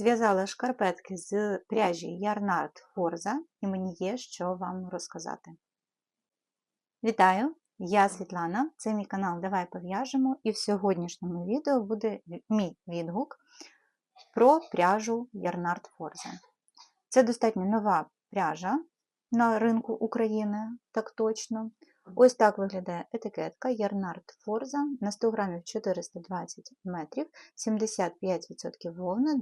Зв'язала шкарпетки з пряжі Ярнард Форза і мені є що вам розказати. Вітаю! Я Світлана, це мій канал Давай пов'яжемо, і в сьогоднішньому відео буде мій відгук про пряжу Ярнард Форза. Це достатньо нова пряжа на ринку України, так точно. Ось так виглядає етикетка Ярнард Форза на 100 грамів 420 метрів, 75% вовна,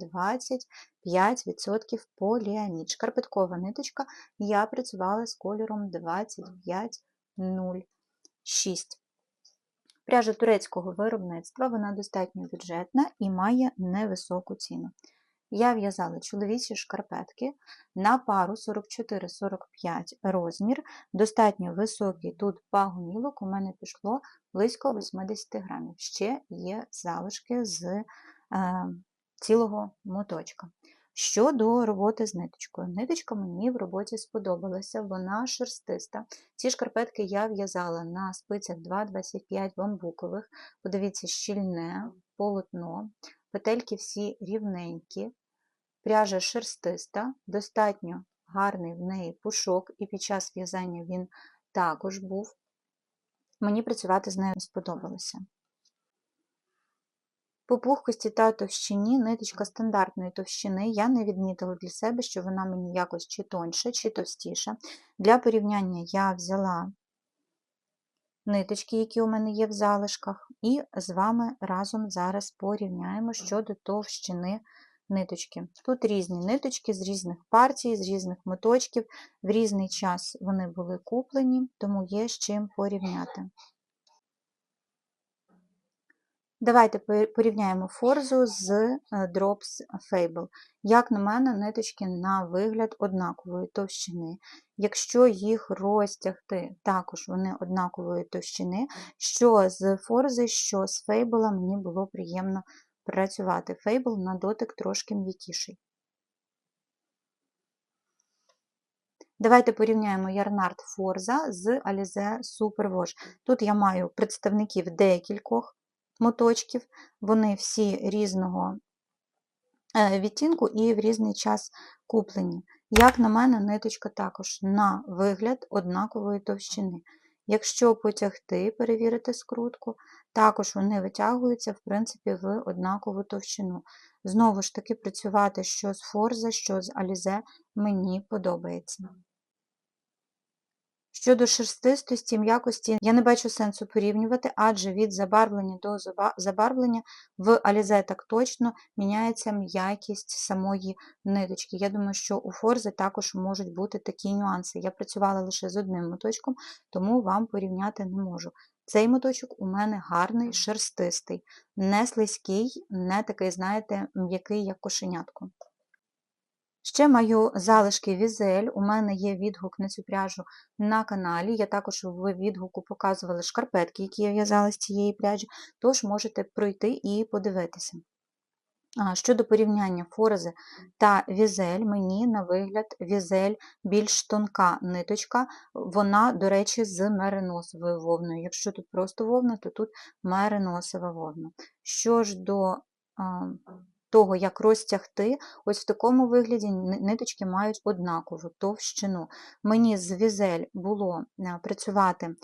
25% поліамід. Шкарпеткова ниточка. Я працювала з кольором 2506. Пряжа турецького виробництва, вона достатньо бюджетна і має невисоку ціну. Я в'язала чоловічі шкарпетки на пару 44-45 розмір, достатньо високий тут пагомілок, у мене пішло близько 80 грамів. Ще є залишки з е, цілого моточка. Щодо роботи з ниточкою. Ниточка мені в роботі сподобалася, вона шерстиста. Ці шкарпетки я в'язала на спицях 2,25 бамбукових. Подивіться, щільне полотно, петельки всі рівненькі, пряжа шерстиста, достатньо гарний в неї пушок, і під час в'язання він також був. Мені працювати з нею сподобалося. По пухкості та товщині ниточка стандартної товщини я не відмітила для себе, що вона мені якось чи тоньша, чи товстіша. Для порівняння я взяла ниточки, які у мене є в залишках, і з вами разом зараз порівняємо щодо товщини ниточки. Тут різні ниточки з різних партій, з різних моточків, в різний час вони були куплені, тому є з чим порівняти. Давайте порівняємо форзу з е, Drops Fable. Як на мене, ниточки на вигляд однакової товщини. Якщо їх розтягти, також вони однакової товщини, що з форзи, що з фейбла, мені було приємно працювати. Фейбл на дотик трошки м'якіший. Давайте порівняємо Ярнард Форза з Alize Superwash. Тут я маю представників декількох моточків, вони всі різного е, відтінку і в різний час куплені. Як на мене, ниточка також на вигляд однакової товщини. Якщо потягти, перевірити скрутку, також вони витягуються, в принципі, в однакову товщину. Знову ж таки, працювати що з форза, що з алізе мені подобається. Щодо шерстистості, м'якості, я не бачу сенсу порівнювати, адже від забарвлення до забарвлення в алізе так точно міняється м'якість самої ниточки. Я думаю, що у форзи також можуть бути такі нюанси. Я працювала лише з одним моточком, тому вам порівняти не можу. Цей моточок у мене гарний, шерстистий, не слизький, не такий, знаєте, м'який, як кошенятко. Ще маю залишки візель, у мене є відгук на цю пряжу на каналі. Я також в відгуку показувала шкарпетки, які я в'язала з цієї пряжі, тож можете пройти і подивитися. Щодо порівняння форези та візель, мені, на вигляд, візель більш тонка ниточка, вона, до речі, з мериносовою вовною. Якщо тут просто вовна, то тут мериносова вовна. Що ж до того, як розтягти, ось в такому вигляді ниточки мають однакову товщину. Мені з візель було е, працювати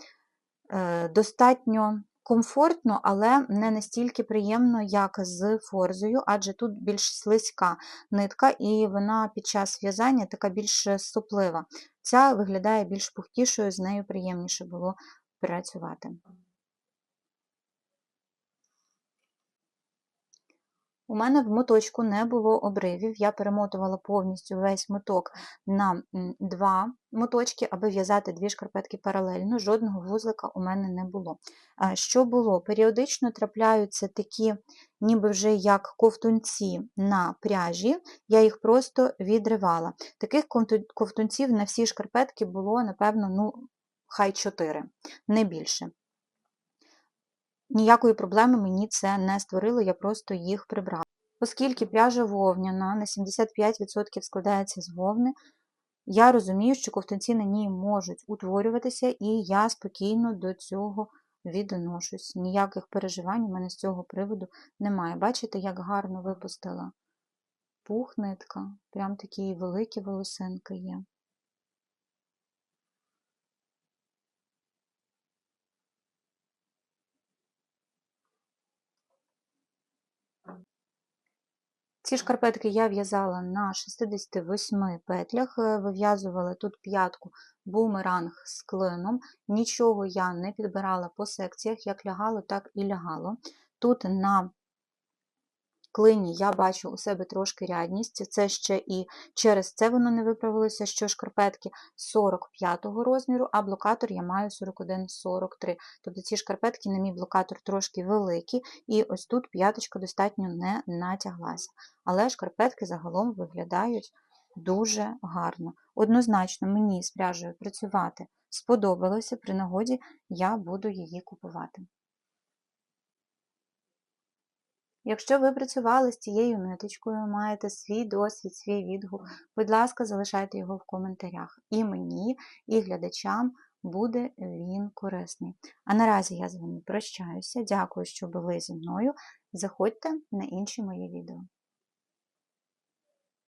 е, достатньо комфортно, але не настільки приємно, як з форзою, адже тут більш слизька нитка, і вона під час в'язання така більш суплива. Ця виглядає більш пухтішою, з нею приємніше було працювати. У мене в моточку не було обривів, я перемотувала повністю весь моток на два моточки, аби в'язати дві шкарпетки паралельно, жодного вузлика у мене не було. Що було? Періодично трапляються такі, ніби вже як ковтунці на пряжі, я їх просто відривала. Таких ковтунців на всі шкарпетки було, напевно, ну, хай 4, не більше. Ніякої проблеми мені це не створило, я просто їх прибрала. Оскільки пряжа вовняна на 75% складається з вовни, я розумію, що ковтунці на ній можуть утворюватися, і я спокійно до цього відношусь. Ніяких переживань у мене з цього приводу немає. Бачите, як гарно випустила пух нитка, прям такі великі волосинки є. Ці шкарпетки я в'язала на 68 петлях, е, вив'язувала тут п'ятку бумеранг з клином, нічого я не підбирала по секціях, як лягало, так і лягало. Тут на клині я бачу у себе трошки рядність, це ще і через це воно не виправилося, що шкарпетки 45-го розміру, а блокатор я маю 41-43. Тобто ці шкарпетки на мій блокатор трошки великі, і ось тут п'яточка достатньо не натяглася. Але шкарпетки загалом виглядають дуже гарно. Однозначно, мені з пряжею працювати сподобалося, при нагоді я буду її купувати. Якщо ви працювали з цією ниточкою, маєте свій досвід, свій відгук, будь ласка, залишайте його в коментарях. І мені, і глядачам буде він корисний. А наразі я з вами прощаюся. Дякую, що були зі мною. Заходьте на інші мої відео.